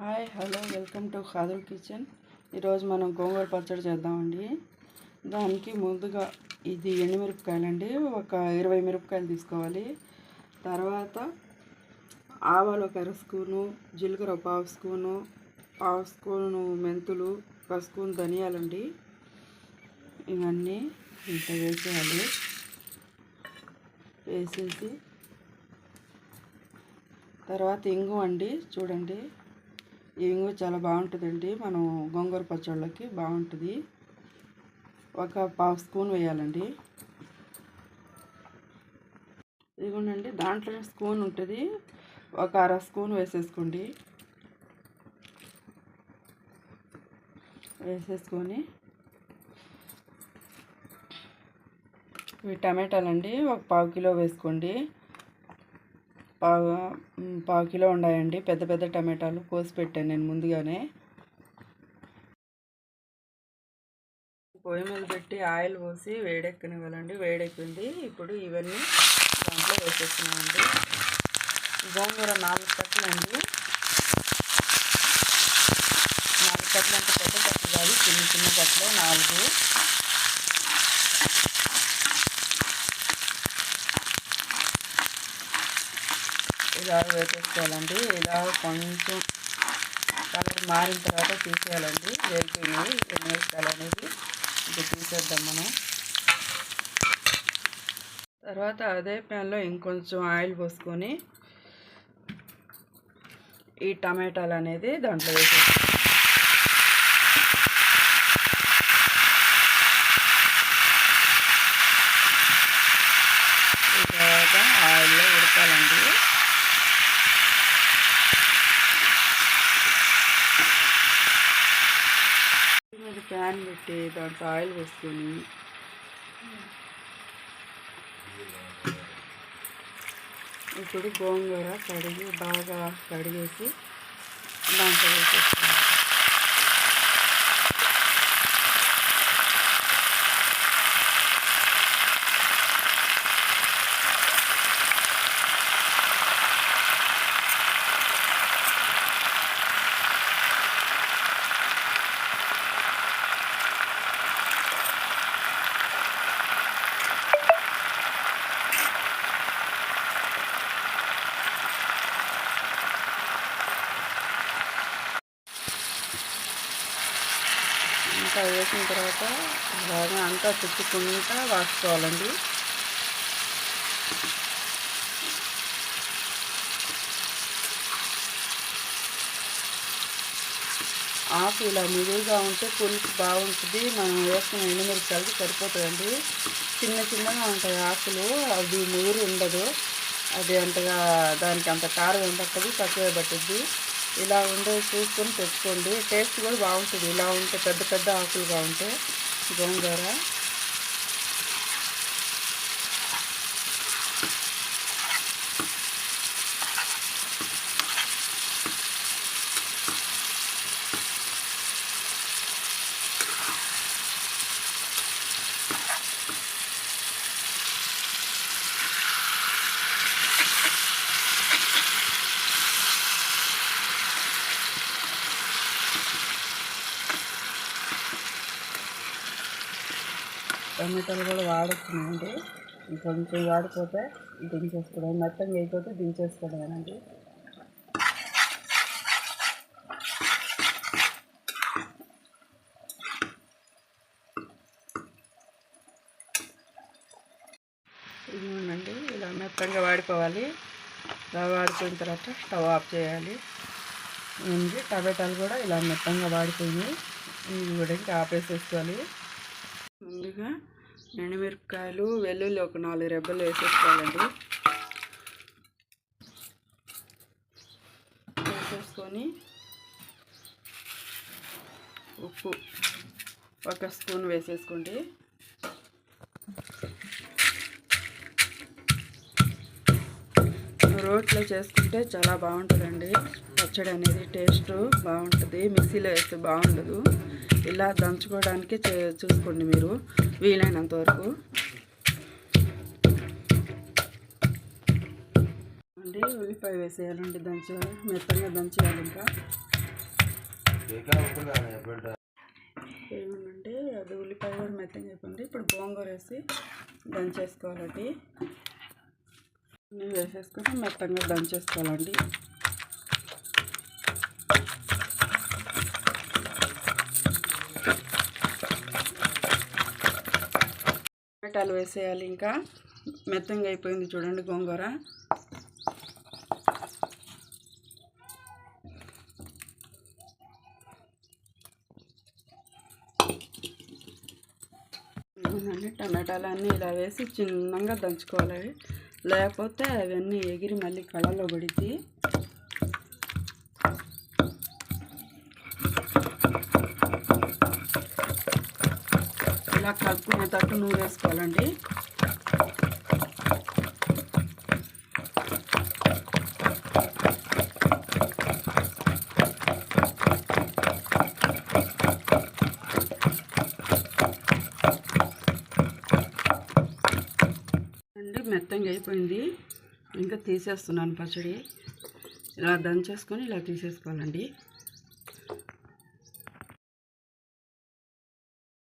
Hi hello welcome to Khadul kitchen. ఈరోజు మనం గోంగూర పచ్చడి చేద్దామండి. దానికి ముందుగా ఇది ఎండుమిరపకాయలండి ఒక ఇరవై మిరపకాయలు తీసుకోవాలి. తర్వాత ఆవాలు ఒక అర స్పూను జీలకర్ర పావు స్పూను పావు స్పూను మెంతులు ఒక స్పూన్ ధనియాలండి. ఇవన్నీ ఇంత వేసేయాలి. వేసేసి తర్వాత ఇంగు అండి చూడండి. ఇంగు చాలా బాగుంటుందండి. మనం గోంగూర పచ్చళ్ళకి బాగుంటుంది. ఒక పావు స్పూన్ వేయాలండి. ఇదిగోండి దాంట్లో స్పూన్ ఉంటుంది. ఒక అర స్పూన్ వేసేసుకోండి. వేసేసుకొని ఇవి టమాటాలండి. ఒక పావు కిలో వేసుకోండి. పావు పావు కిలో ఉన్నాయండి పెద్ద పెద్ద టమాటాలు కోసి పెట్టాను నేను ముందుగానే. పొయ్యి మీద పెట్టి ఆయిల్ పోసి వేడెక్కనివ్వాలండి. వేడెక్కింది. ఇప్పుడు ఇవన్నీ దాంట్లో వేసేస్తున్నామండి. గోంగూర నాలుగు కట్టలండి నాలుగు కట్టలు అంటే పెద్ద కట్టలు కాదు చిన్న చిన్న కట్టలు నాలుగు. బాగా వేసేసుకోవాలండి. ఇలా కొంచెం కలర్ మారిన తర్వాత తీసేయాలండి. వేగిపోయినాయి ఎన్నిమిరపకాయలు అనేది ఇది తీసేద్దాం మనం. తర్వాత అదే ప్యాన్లో ఇంకొంచెం ఆయిల్ పోసుకొని ఈ టమాటాలు అనేది దాంట్లో వేసేస్తాం ఈ తర్వాత ఆయిల్లో ఉడకాలండి మీద ప్యాన్ పెట్టి దాంట్లో ఆయిల్ వేసుకొని ఇప్పుడు గోంగూర కడిగి బాగా కడిగేసి దాంట్లో వేసేస్తాను అంతా వేసిన తర్వాత బాగా అంతా చుట్టుకుంటా వాసుకోవాలండి ఆకు ఇలా మిగులుగా ఉంటే పులుసు బాగుంటుంది. మనం వేసుకున్న ఎండుమిరపకాయలకి సరిపోతుందండి చిన్న చిన్నగా ఉంటాయి ఆకులు. అది ముగురు ఉండదు. అది అంతగా దానికి అంత కారం ఉండదు తక్కువే పట్టుద్ది. ఇలా ఉండే చూసుకొని పెట్టుకోండి. టేస్ట్ కూడా బాగుంటుంది. ఇలా ఉంటే పెద్ద పెద్ద ఆకులుగా ఉంటే గోంగూర. టమాటాలు కూడా వాడుతున్నాయండి ఇంకొంచెం వాడిపోతే దించేసుకోవడం మెత్తంగా అయిపోతే దించేసుకోవడమేనండి ఇదిగోనండి ఇలా మెత్తంగా వాడిపోవాలి ఇలా వాడిపోయిన తర్వాత స్టవ్ ఆఫ్ చేయాలి. ఉంది టమాటాలు కూడా ఇలా మెత్తంగా వాడిపోయి ఇవి కూడా ఇంకా ఆపేసేసుకోవాలి. ఎండుమిరపకాయలు వెల్లుల్లి ఒక నాలుగు రెబ్బలు వేసేసుకోవాలండి. వేసేసుకొని ఉప్పు ఒక స్పూన్ వేసేసుకోండి. రోట్లో చేసుకుంటే చాలా బాగుంటుందండి. పచ్చడి అనేది టేస్ట్ బాగుంటుంది మిక్సీలో వేస్తే బాగుండదు. ఇలా దంచుకోవడానికి చే చూసుకోండి మీరు వీలైనంత వరకు. అండి ఉల్లిపాయ వేసేయాలండి దంచాలి మెత్తగా దంచేయాలి ఇంకా. ఏమనంటే అది ఉల్లిపాయ కూడా మెత్తగా అయిపోయింది. ఇప్పుడు గోంగూర వేసి దంచేసుకోవాలండి నేను వేసేసుకొని మెత్తంగా దంచేసుకోవాలండి. టమాటాలు వేసేయాలి ఇంకా. మెత్తంగా అయిపోయింది చూడండి గోంగూర. టమాటాలు అన్నీ ఇలా వేసి చిన్నగా దంచుకోవాలి. లేకపోతే అవన్నీ ఎగిరి మళ్ళీ కళ్ళలో పడిద్ది. ఇలా కలుపుకునేటట్టు నూనె వేసుకోవాలండి. మెత్తంగా అయిపోయింది. ఇంకా తీసేస్తున్నాను పచ్చడి. ఇలా దంచేసుకొని ఇలా తీసేసుకోవాలండి.